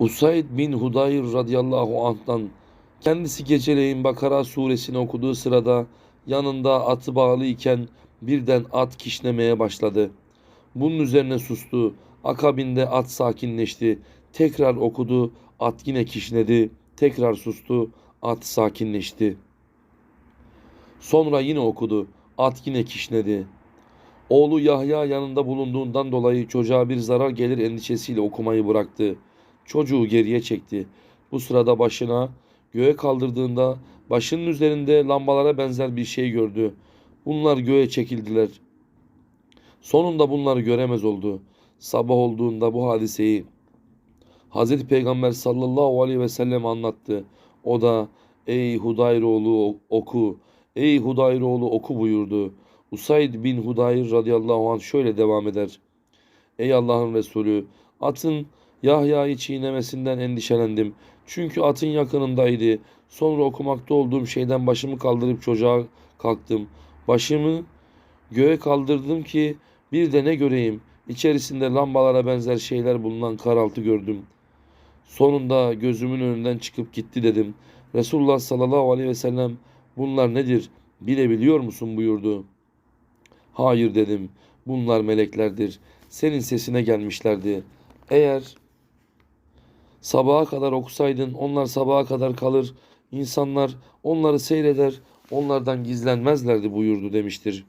Usayd bin Hudayr radıyallahu anh'tan kendisi geceleyin Bakara suresini okuduğu sırada yanında atı bağlı iken birden at kişnemeye başladı. Bunun üzerine sustu. Akabinde at sakinleşti. Tekrar okudu. At yine kişnedi. Tekrar sustu. At sakinleşti. Sonra yine okudu. At yine kişnedi. Oğlu Yahya yanında bulunduğundan dolayı çocuğa bir zarar gelir endişesiyle okumayı bıraktı. Çocuğu geriye çekti. Bu sırada başına göğe kaldırdığında başının üzerinde lambalara benzer bir şey gördü. Bunlar göğe çekildiler. Sonunda bunları göremez oldu. Sabah olduğunda bu hadiseyi Hazreti Peygamber sallallahu aleyhi ve sellem anlattı. O da ey Hudayroğlu oku, ey Hudayroğlu oku buyurdu. Usayd bin Hudayr radıyallahu anh şöyle devam eder. Ey Allah'ın Resulü atın Yahya'yı çiğnemesinden endişelendim. Çünkü atın yakınındaydı. Sonra okumakta olduğum şeyden başımı kaldırıp çocuğa kalktım. Başımı göğe kaldırdım ki bir de ne göreyim. İçerisinde lambalara benzer şeyler bulunan karaltı gördüm. Sonunda gözümün önünden çıkıp gitti dedim. Resulullah sallallahu aleyhi ve sellem bunlar nedir bilebiliyor musun buyurdu. Hayır dedim. Bunlar meleklerdir. Senin sesine gelmişlerdi. Eğer sabaha kadar okusaydın onlar sabaha kadar kalır. İnsanlar onları seyreder. Onlardan gizlenmezlerdi buyurdu demiştir.